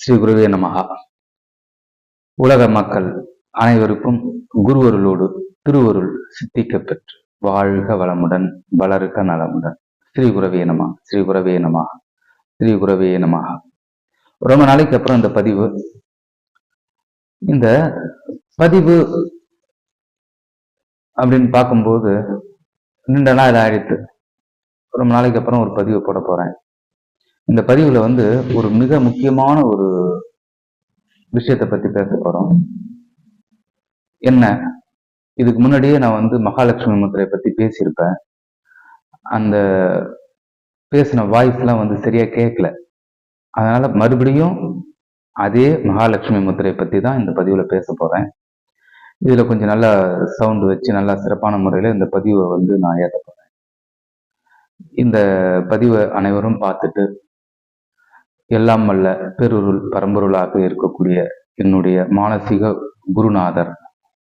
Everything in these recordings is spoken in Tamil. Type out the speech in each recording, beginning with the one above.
ஸ்ரீ குருவே நமகா உலக மக்கள் அனைவருக்கும் குருவருளோடு திருவருள் சித்திக்க பெற்று வாழ்க வளமுடன் வளருக நலமுடன். ஸ்ரீ குரவே நமா ஸ்ரீ குரவே நமா ஸ்ரீ குரவே நமகா ரொம்ப நாளைக்கு அப்புறம் இந்த பதிவு. இந்த பதிவு அப்படின்னு பார்க்கும்போது நீண்ட நாள் ஆயிடுத்து. ரொம்ப நாளைக்கு அப்புறம் ஒரு பதிவு போட போறேன். இந்த பதிவுல வந்து ஒரு மிக முக்கியமான ஒரு விஷயத்தை பத்தி பேச போறோம். என்ன? இதுக்கு முன்னாடியே நான் வந்து மகாலட்சுமி முத்திரை பத்தி பேசியிருப்பேன். அந்த பேசின வாய்ஸ்லாம் வந்து சரியா கேட்கல. அதனால மறுபடியும் அதே மகாலட்சுமி முத்திரை பத்தி தான் இந்த பதிவுல பேச போறேன். இதுல கொஞ்சம் நல்லா சவுண்ட் வச்சு நல்லா சிறப்பான முறையில இந்த பதிவை வந்து நான் ஏற்ற போறேன். இந்த பதிவை அனைவரும் பார்த்துட்டு எல்லாம் அல்ல பெருருள் பரம்பொருளாக இருக்கக்கூடிய என்னுடைய மானசீக குருநாதர்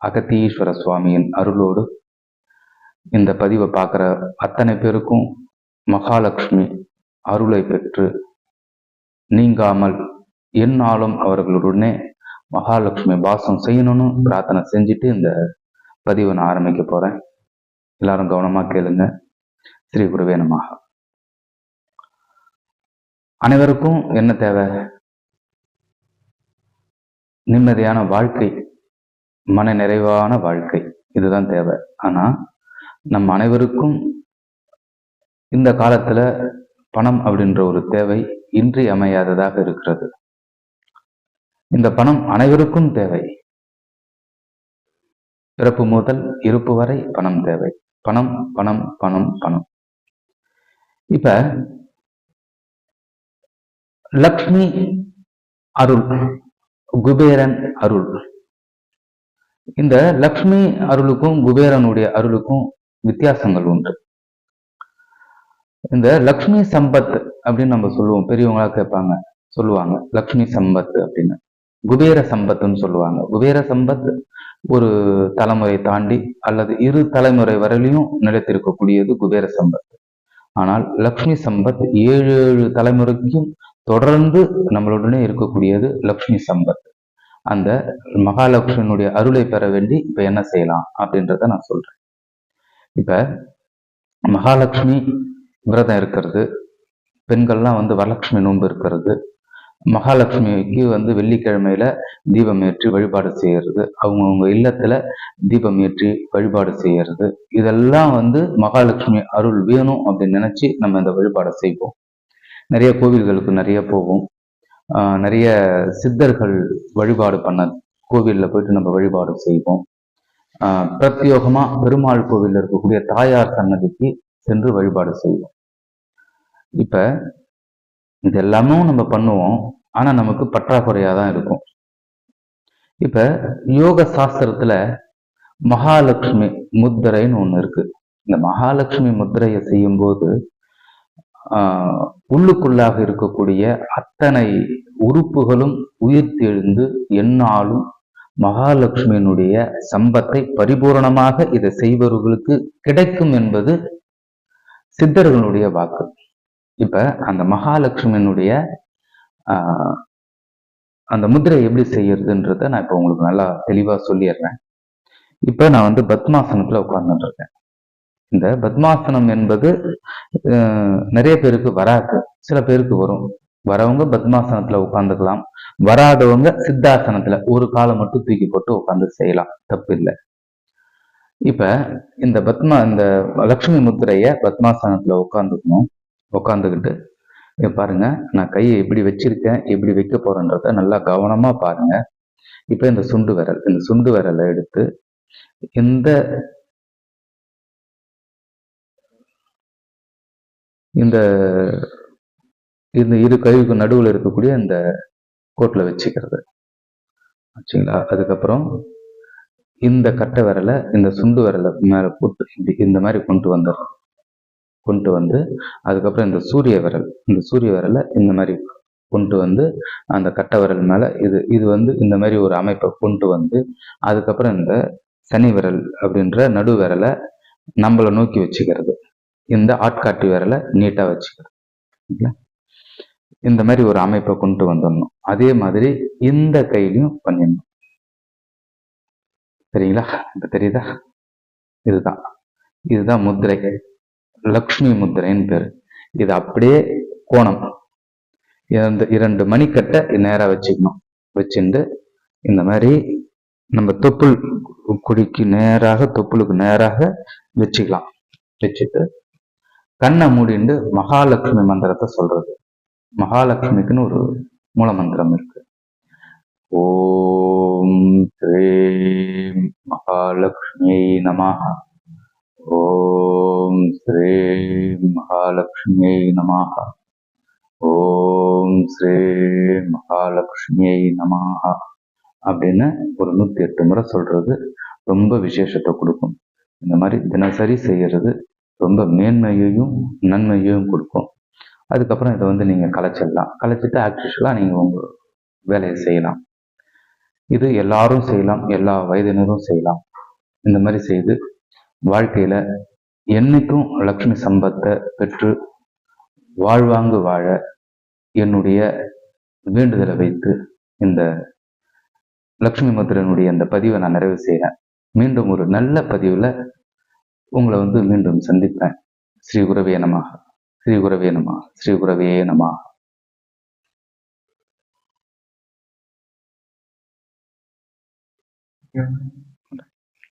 அகத்தீஸ்வர சுவாமியின் அருளோடு இந்த பதிவை பார்க்குற அத்தனை பேருக்கும் மகாலட்சுமி அருளை பெற்று நீங்காமல் எந்நாளும் அவர்களுடனே மகாலட்சுமி வாசம் செய்யணும்னு பிரார்த்தனை செஞ்சுட்டு இந்த பதிவை நான் ஆரம்பிக்க போறேன். எல்லாரும் கவனமா கேளுங்க. ஸ்ரீ குருவே நமஹ. அனைவருக்கும் என்ன தேவை? நிம்மதியான வாழ்க்கை மன நிறைவான வாழ்க்கை இதுதான் தேவை. ஆனா நம் அனைவருக்கும் இந்த காலத்துல பணம் அப்படின்ற ஒரு தேவை இன்றி அமையாததாக இருக்கிறது. இந்த பணம் அனைவருக்கும் தேவை. பிறப்பு முதல் இருப்பு வரை பணம் தேவை. பணம் பணம் பணம் பணம். இப்ப லக்ஷ்மி அருள் குபேரன் அருள். இந்த லக்ஷ்மி அருளுக்கும் குபேரனுடைய அருளுக்கும் வித்தியாசங்கள் உண்டு. இந்த லக்ஷ்மி சம்பத் அப்படின்னு நம்ம சொல்லுவோம். பெரியவங்களா கேட்பாங்க சொல்லுவாங்க லக்ஷ்மி சம்பத் அப்படின்னு. குபேர சம்பத்துன்னு சொல்லுவாங்க. குபேர சம்பத் ஒரு தலைமுறை தாண்டி அல்லது இரு தலைமுறை வரையிலையும் நிலைத்திருக்கக்கூடியது குபேர சம்பத். ஆனால் லக்ஷ்மி சம்பத் ஏழு ஏழு தலைமுறைக்கும் தொடர்ந்து நம்மளுடனே இருக்கக்கூடியது லக்ஷ்மி சம்பத். அந்த மகாலட்சுமியினுடைய அருளை பெற வேண்டி இப்ப என்ன செய்யலாம் அப்படின்றத நான் சொல்றேன். இப்ப மகாலட்சுமி விரதம் இருக்கிறது பெண்கள்லாம் வந்து வரலட்சுமி நோன்பு இருக்கிறது மகாலட்சுமிக்கு வந்து வெள்ளிக்கிழமையில தீபம் ஏற்றி வழிபாடு செய்யறது அவங்கவுங்க இல்லத்துல தீபம் ஏற்றி வழிபாடு செய்யறது இதெல்லாம் வந்து மகாலட்சுமி அருள் வேணும் அப்படின்னு நினைச்சு நம்ம இந்த வழிபாடை செய்வோம். நிறைய கோவில்களுக்கு நிறைய போவோம். நிறைய சித்தர்கள் வழிபாடு பண்ண கோவிலில் போயிட்டு நம்ம வழிபாடு செய்வோம். பிரத்யோகமா பெருமாள் கோவிலில் இருக்கக்கூடிய தாயார் சன்னதிக்கு சென்று வழிபாடு செய்வோம். இப்ப இது எல்லாமும் நம்ம பண்ணுவோம். ஆனா நமக்கு பற்றாக்குறையாக தான் இருக்கும். இப்ப யோக சாஸ்திரத்துல மகாலட்சுமி முத்திரைன்னு ஒண்ணு இருக்கு. இந்த மகாலட்சுமி முத்திரையை செய்யும் போது உள்ளுக்குள்ளாக இருக்கக்கூடிய அத்தனை உறுப்புகளும் உயிர்த்தெழுந்து எந்நாளும் மகாலட்சுமியினுடைய சம்பத்தை பரிபூரணமாக இதை செய்பவர்களுக்கு கிடைக்கும் என்பது சித்தர்களுடைய வாக்கு. இப்ப அந்த மகாலட்சுமியினுடைய ஆஹ் அந்த முதிரை எப்படி செய்யறதுன்றத நான் இப்ப உங்களுக்கு நல்லா தெளிவா சொல்லிடுறேன். இப்ப நான் வந்து பத்மாசனத்துல உட்கார்ந்துட்டு இருக்கேன். இந்த பத்மாசனம் என்பது நிறைய பேருக்கு வராது. சில பேருக்கு வரும். வரவங்க பத்மாசனத்துல உட்காந்துக்கலாம் வராதவங்க சித்தாசனத்துல ஒரு காலம் மட்டும் தூக்கி போட்டு உட்காந்து செய்யலாம். தப்பு இல்லை இப்ப இந்த பத்மா இந்த லக்ஷ்மி முத்திரைய பத்மாசனத்துல உட்காந்துக்கணும் உட்காந்துக்கிட்டு பாருங்க நான் கையை எப்படி வச்சிருக்கேன் எப்படி வைக்க போறேன்றத நல்லா கவனமா பாருங்க. இப்ப இந்த சுண்டு விரல் இந்த சுண்டு விரலை எடுத்து இந்த இந்த இந்த இரு கழிவுக்கு நடுவில் இருக்கக்கூடிய இந்த கோட்டில் வச்சுக்கிறது. ஆச்சுங்களா? அதுக்கப்புறம் இந்த கட்டை விரலை இந்த சுண்டு விரலை மேலே போட்டு இப்படி இந்த மாதிரி கொண்டு வந்துடும் கொண்டு வந்து அதுக்கப்புறம் இந்த சூரிய விரல் இந்த சூரிய விரலை இந்த மாதிரி கொண்டு வந்து அந்த கட்டை விரல் மேலே இது இது வந்து இந்த மாதிரி ஒரு அமைப்பை கொண்டு வந்து அதுக்கப்புறம் இந்த சனி விரல் அப்படின்ற நடு விரலை நம்மளை நோக்கி வச்சுக்கிறது. இந்த ஆட்காட்டி விரலை நீட்டாக வச்சுக்கிறது இந்த மாதிரி ஒரு அமைப்பை கொண்டு வந்துடணும். அதே மாதிரி இந்த கையிலையும் பண்ணிடணும். சரிங்களா? இப்போ தெரியுதா? இதுதான். இதுதான் முத்திரை லக்ஷ்மி முத்திரைன்னு பேரு. இது அப்படியே கோணம். இந்த இரண்டு மணிக்கட்டை நேரா வச்சுக்கணும். வச்சுட்டு இந்த மாதிரி நம்ம தொப்புள் குடிக்கு நேராக தொப்புளுக்கு நேராக வச்சுக்கலாம். வச்சுட்டு கண்ணை மூடிண்டு மகாலட்சுமி மந்திரத்தை சொல்றது. மகாலட்சுமிக்குன்னு ஒரு மூல மந்திரம் இருக்கு. ஓம் ஸ்ரீம் மகாலட்சுமி நமஹ. ஓம் ஸ்ரீம் மகாலட்சுமி நமஹ. ஓம் ஸ்ரீ மகாலட்சுமி நமஹ. அப்படின்னு ஒரு நூத்தி எட்டு முறை சொல்றது ரொம்ப விசேஷத்தை கொடுக்கும். இந்த மாதிரி தினசரி செய்யறது ரொம்ப மேன்மையையும் நன்மையையும் கொடுக்கும். அதுக்கப்புறம் இதை வந்து நீங்கள் கலைச்சிடலாம். கலைச்சிட்டு ஆக்சுவலாக நீங்கள் உங்கள் வேலையை செய்யலாம். இது எல்லாரும் செய்யலாம். எல்லா வயதினரும் செய்யலாம். இந்த மாதிரி செய்து வாழ்க்கையில் என்னைக்கும் லக்ஷ்மி சம்பத்தை பெற்று வாழ்வாங்கு வாழ என்னுடைய வேண்டுதலை வைத்து இந்த லக்ஷ்மி முத்திரனுடைய அந்த பதிவை நான் நிறைவு செய்கிறேன் மீண்டும் ஒரு நல்ல பதிவில் உங்களை வந்து மீண்டும் சந்திப்பேன் ஸ்ரீ குரவே நமக ஸ்ரீ குரவே நமா ஸ்ரீ குரவே நம Yeah.